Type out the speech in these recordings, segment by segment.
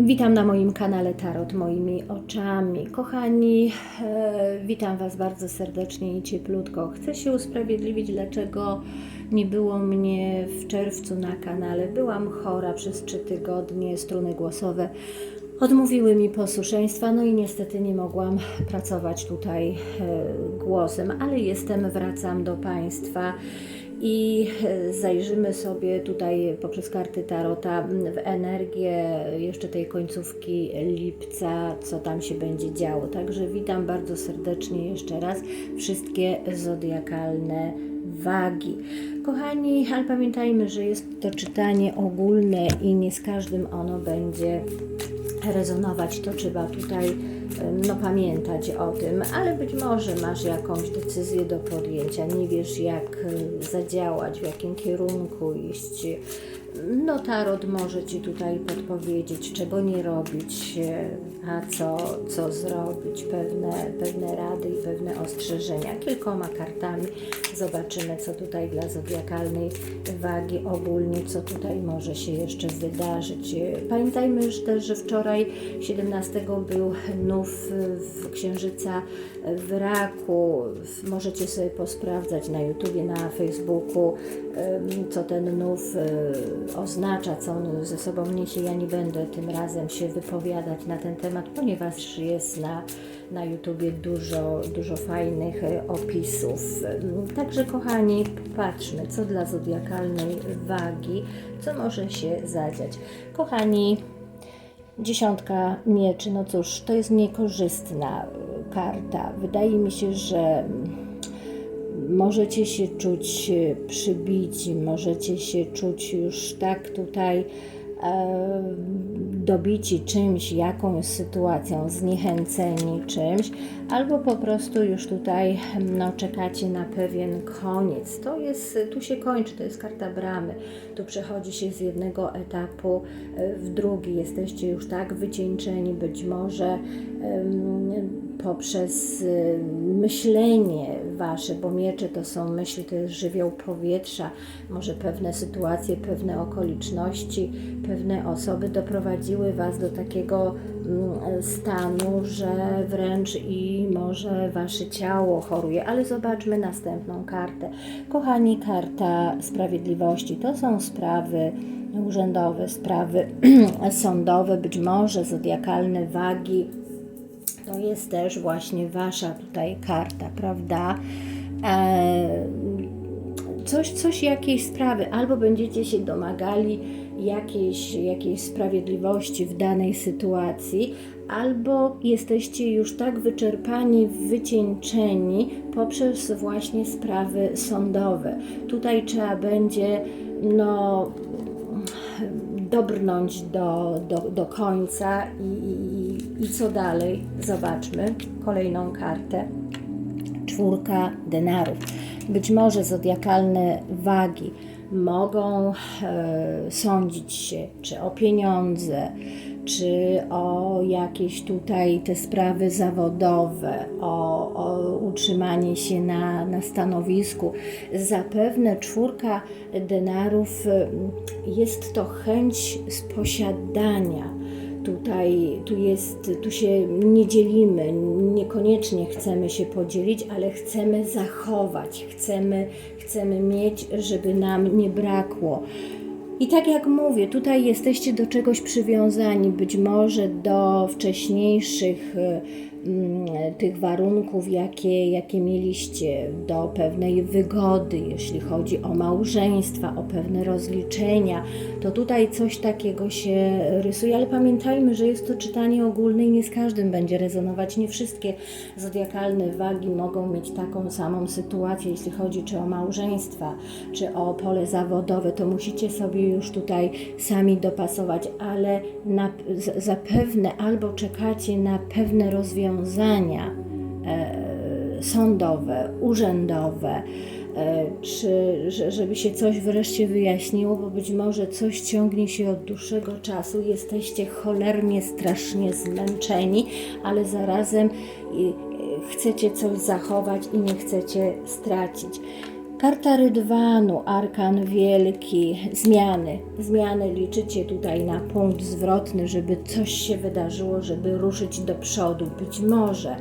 Witam na moim kanale Tarot moimi oczami. Kochani, e, witam Was bardzo serdecznie i cieplutko. Chcę się usprawiedliwić, dlaczego nie było mnie w czerwcu na kanale. Byłam chora przez trzy tygodnie, struny głosowe odmówiły mi posłuszeństwa, no i niestety nie mogłam pracować tutaj e, głosem, ale jestem, wracam do Państwa i e, zajrzymy sobie tutaj poprzez karty Tarota w energię jeszcze tej końcówki lipca, co tam się będzie działo. Także witam bardzo serdecznie jeszcze raz wszystkie zodiakalne wagi. Kochani, ale pamiętajmy, że jest to czytanie ogólne i nie z każdym ono będzie rezonować, to trzeba tutaj em, no, pamiętać o tym, ale być może masz jakąś decyzję do podjęcia, nie wiesz jak e, zadziałać, w jakim kierunku iść. No tarot może Ci tutaj podpowiedzieć, czego nie robić, e, a co, co zrobić, pewne, pewne rady i pewne ostrzeżenia. Kilkoma kartami zobaczymy, co tutaj dla zodiakalnej wagi ogólnie, co tutaj może się jeszcze wydarzyć. Pamiętajmy już też, że wczoraj 17 był nów w Księżyca w Raku. Możecie sobie posprawdzać na YouTubie, na Facebooku, co ten nów e, oznacza, co on ze sobą niesie. Ja nie będę tym razem się wypowiadać na ten temat, ponieważ jest na, na YouTubie dużo, dużo fajnych e, opisów. Także kochani, patrzmy, co dla zodiakalnej wagi, co może się zadziać. Kochani, Dziesiątka mieczy, no cóż, to jest niekorzystna y, karta. Wydaje mi się, że mm, możecie się czuć y, przybici, możecie się czuć już tak tutaj e, dobici czymś, jakąś sytuacją, zniechęceni czymś, albo po prostu już tutaj no, czekacie na pewien koniec. To jest, tu się kończy, to jest karta bramy. Tu przechodzi się z jednego etapu e, w drugi. Jesteście już tak wycieńczeni, być może poprzez myślenie wasze, bo miecze to są myśli, to jest żywioł powietrza, może pewne sytuacje, pewne okoliczności, pewne osoby doprowadziły was do takiego stanu, że wręcz i może wasze ciało choruje. Ale zobaczmy następną kartę. Kochani, karta sprawiedliwości to są sprawy urzędowe, sprawy sądowe, być może zodiakalne wagi to jest też właśnie wasza tutaj karta, prawda? E, coś, coś, jakiejś sprawy, albo będziecie się domagali jakiejś, jakiejś sprawiedliwości w danej sytuacji, albo jesteście już tak wyczerpani, wycieńczeni poprzez właśnie sprawy sądowe. Tutaj trzeba będzie, no, dobrnąć do, do, do końca i, i, i co dalej? Zobaczmy kolejną kartę. Czwórka denarów. Być może zodiakalne wagi mogą e, sądzić się czy o pieniądze, czy o jakieś tutaj te sprawy zawodowe, o, o utrzymanie się na, na stanowisku. Zapewne czwórka denarów y, jest to chęć posiadania. Tutaj, tu jest, tu się nie dzielimy, niekoniecznie chcemy się podzielić, ale chcemy zachować, chcemy, chcemy mieć, żeby nam nie brakło. I tak jak mówię, tutaj jesteście do czegoś przywiązani, być może do wcześniejszych e, tych warunków, jakie, jakie mieliście, do pewnej wygody, jeśli chodzi o małżeństwa, o pewne rozliczenia, to tutaj coś takiego się rysuje, ale pamiętajmy, że jest to czytanie ogólne i nie z każdym będzie rezonować. Nie wszystkie zodiakalne wagi mogą mieć taką samą sytuację, jeśli chodzi czy o małżeństwa, czy o pole zawodowe, to musicie sobie już tutaj sami dopasować, ale na, zapewne albo czekacie na pewne rozwiązania e, sądowe, urzędowe, e, czy że- żeby się coś wreszcie wyjaśniło, bo być może coś ciągnie się od dłuższego czasu, jesteście cholernie, strasznie zmęczeni, ale zarazem i chcecie coś zachować i nie chcecie stracić. Karta Rydwanu, Arkan Wielki, zmiany. Zmiany liczycie tutaj na punkt zwrotny, żeby coś się wydarzyło, żeby ruszyć do przodu. Być może,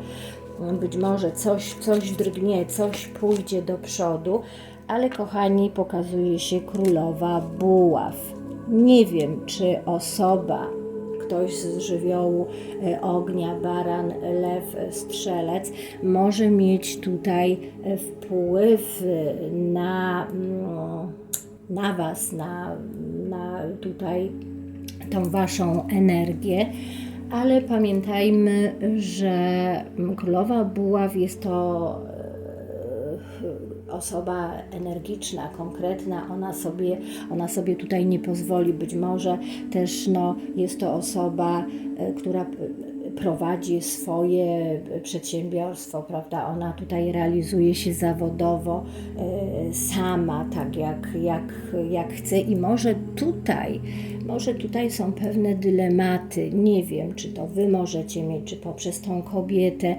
być może coś, coś drgnie, coś pójdzie do przodu, ale kochani, pokazuje się królowa buław. Nie wiem, czy osoba, ktoś z żywiołu e, ognia, baran, lew, strzelec, może mieć tutaj e, wpływ e, na, mm, na Was, na, na tutaj tą Waszą energię. Ale pamiętajmy, że królowa buław jest to osoba energiczna, konkretna, ona sobie, ona sobie tutaj nie pozwoli. Być może też no, jest to osoba, e, która prowadzi swoje przedsiębiorstwo, prawda? Ona tutaj realizuje się zawodowo e, sama, tak jak, jak, jak chce i może tutaj, może tutaj są pewne dylematy. Nie wiem, czy to wy możecie mieć, czy poprzez tą kobietę,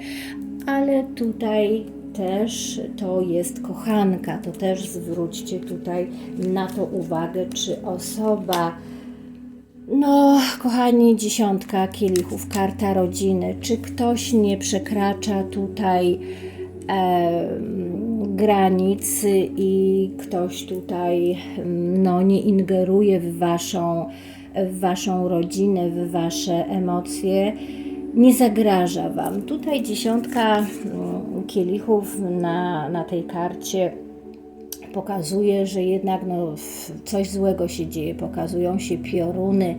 ale tutaj też to jest kochanka, to też zwróćcie tutaj na to uwagę, czy osoba, no kochani, dziesiątka kielichów, karta rodziny, czy ktoś nie przekracza tutaj e, granic i ktoś tutaj no, nie ingeruje w waszą, w waszą rodzinę, w wasze emocje, nie zagraża Wam. Tutaj dziesiątka mm, kielichów na, na tej karcie pokazuje, że jednak no, coś złego się dzieje. Pokazują się pioruny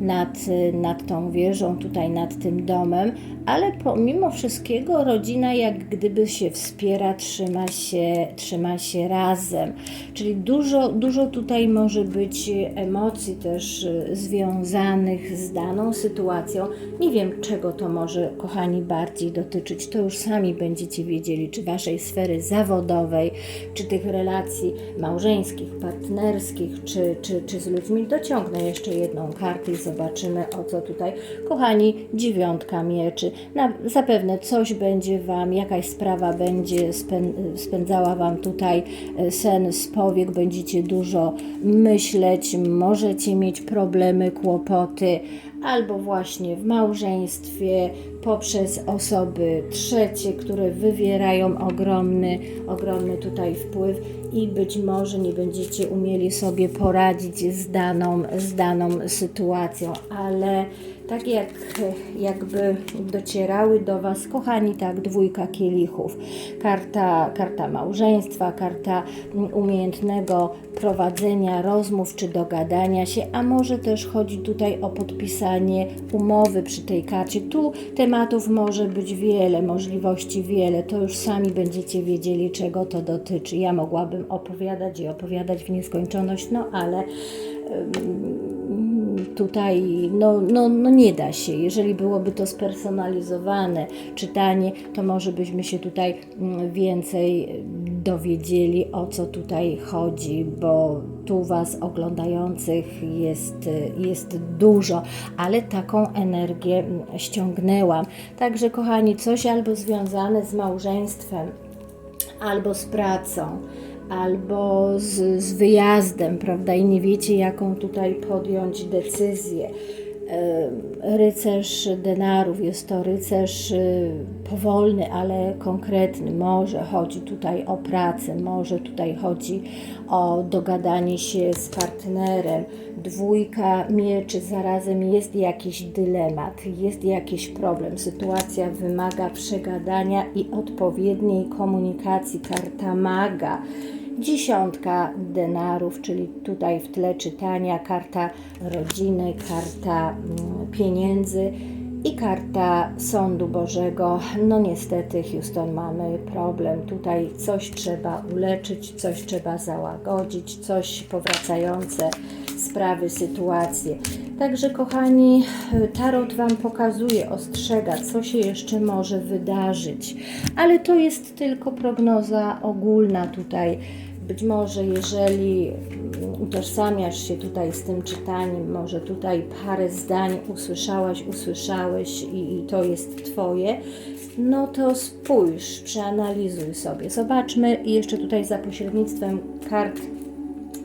nad, nad tą wieżą, tutaj nad tym domem, ale pomimo wszystkiego rodzina jak gdyby się wspiera, trzyma się, trzyma się razem. Czyli dużo, dużo tutaj może być emocji też związanych z daną sytuacją. Nie wiem, czego to może, kochani, bardziej dotyczyć. To już sami będziecie wiedzieli, czy waszej sfery zawodowej, czy tych relacji małżeńskich, partnerskich, czy, czy, czy z ludźmi. Dociągnę jeszcze jedną kartę i zobaczymy, o co tutaj. Kochani, dziewiątka mieczy. Na, zapewne coś będzie Wam, jakaś sprawa będzie spę, spędzała Wam tutaj e, sen z powiek, będziecie dużo myśleć, możecie mieć problemy, kłopoty, albo właśnie w małżeństwie, poprzez osoby trzecie, które wywierają ogromny, ogromny tutaj wpływ i być może nie będziecie umieli sobie poradzić z daną, z daną sytuacją, ale tak jak jakby docierały do Was, kochani, tak, dwójka kielichów, karta, karta małżeństwa, karta mm, umiejętnego prowadzenia rozmów czy dogadania się, a może też chodzi tutaj o podpisanie umowy przy tej karcie. Tu tematów może być wiele, możliwości wiele, to już sami będziecie wiedzieli, czego to dotyczy. Ja mogłabym opowiadać i opowiadać w nieskończoność, no ale tutaj no, no, no nie da się. Jeżeli byłoby to spersonalizowane czytanie, to może byśmy się tutaj mm, więcej dowiedzieli, o co tutaj chodzi, bo tu Was oglądających jest, jest dużo, ale taką energię mm, ściągnęłam. Także, kochani, coś albo związane z małżeństwem, albo z pracą, albo z, z wyjazdem, prawda? I nie wiecie, jaką tutaj podjąć decyzję. Rycerz denarów jest to rycerz y, powolny, ale konkretny. Może chodzi tutaj o pracę, może tutaj chodzi o dogadanie się z partnerem. Dwójka mieczy zarazem jest jakiś dylemat, jest jakiś problem. Sytuacja wymaga przegadania i odpowiedniej komunikacji. Karta maga. Dziesiątka denarów, czyli tutaj w tle czytania, karta rodziny, karta mm, pieniędzy i karta Sądu Bożego. No niestety, Houston, mamy problem. Tutaj coś trzeba uleczyć, coś trzeba załagodzić, coś powracające sprawy, sytuacje. Także, kochani, Tarot Wam pokazuje, ostrzega, co się jeszcze może wydarzyć, ale to jest tylko prognoza ogólna tutaj. Być może, jeżeli utożsamiasz się tutaj z tym czytaniem, może tutaj parę zdań usłyszałaś, usłyszałeś i, i to jest Twoje, no to spójrz, przeanalizuj sobie. Zobaczmy jeszcze tutaj za pośrednictwem kart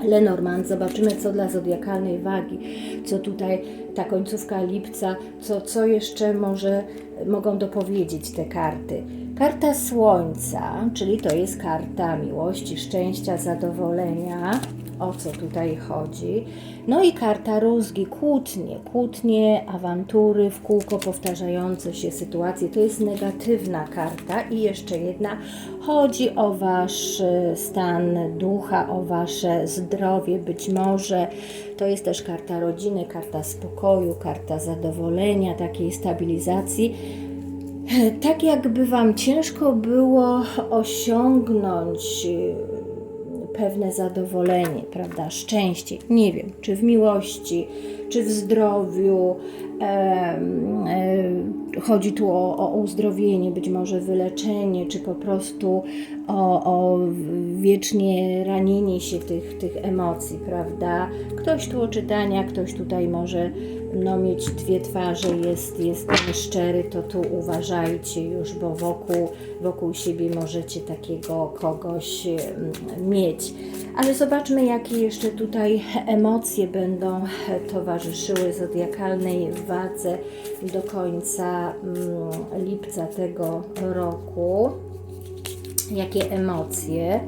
Lenormand. Zobaczymy, co dla zodiakalnej wagi, co tutaj ta końcówka lipca, co, co jeszcze może mogą dopowiedzieć te karty. Karta Słońca, czyli to jest karta miłości, szczęścia, zadowolenia. O co tutaj chodzi? No i karta rózgi, kłótnie, kłótnie, awantury, w kółko powtarzające się sytuacje. To jest negatywna karta. I jeszcze jedna, chodzi o Wasz e, stan ducha, o Wasze zdrowie. Być może to jest też karta rodziny, karta spokoju, karta zadowolenia, takiej stabilizacji. Tak jakby Wam ciężko było osiągnąć e, pewne zadowolenie, prawda, szczęście, nie wiem, czy w miłości, czy w zdrowiu. E, e, chodzi tu o, o uzdrowienie, być może wyleczenie, czy po prostu o, o wiecznie ranienie się tych, tych emocji, prawda? Ktoś tu oczytania, ktoś tutaj może no, mieć dwie twarze, jest, jest nieszczery, to tu uważajcie już, bo wokół, wokół siebie możecie takiego kogoś mm, mieć. Ale zobaczmy, jakie jeszcze tutaj emocje będą towarzyszyły zodiakalnej wadze do końca mm, lipca tego roku. Jakie emocje?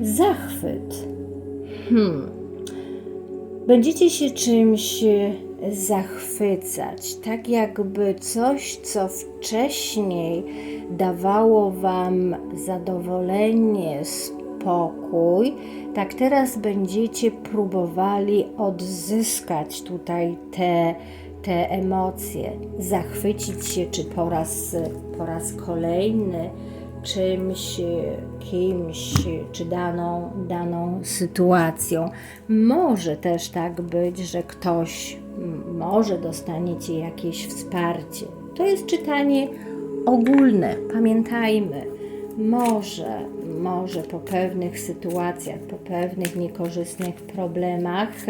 Zachwyt. Hmm. Będziecie się czymś zachwycać, tak jakby coś, co wcześniej dawało Wam zadowolenie, spokój, tak teraz będziecie próbowali odzyskać tutaj te, te emocje, zachwycić się, czy po raz, po raz kolejny czymś, kimś, czy daną, daną sytuacją. Może też tak być, że ktoś, może dostaniecie jakieś wsparcie. To jest czytanie ogólne, pamiętajmy. Może, może po pewnych sytuacjach, po pewnych niekorzystnych problemach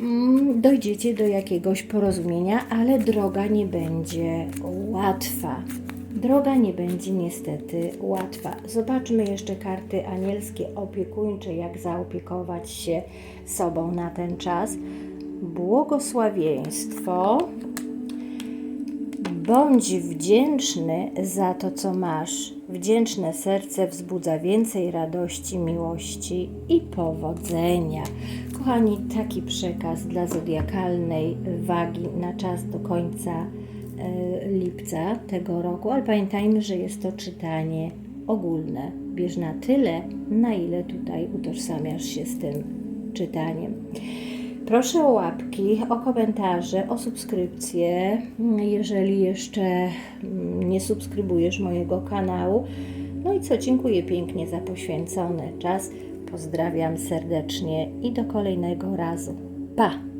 mm, dojdziecie do jakiegoś porozumienia, ale droga nie będzie łatwa. Droga nie będzie niestety łatwa. Zobaczmy jeszcze karty anielskie opiekuńcze, jak zaopiekować się sobą na ten czas. Błogosławieństwo. Bądź wdzięczny za to, co masz. Wdzięczne serce wzbudza więcej radości, miłości i powodzenia. Kochani, taki przekaz dla zodiakalnej wagi na czas do końca e, lipca tego roku, ale pamiętajmy, że jest to czytanie ogólne. Bierz na tyle, na ile tutaj utożsamiasz się z tym czytaniem. Proszę o łapki, o komentarze, o subskrypcję, jeżeli jeszcze mm, nie subskrybujesz mojego kanału. No i co, dziękuję pięknie za poświęcony czas. Pozdrawiam serdecznie i do kolejnego razu. Pa!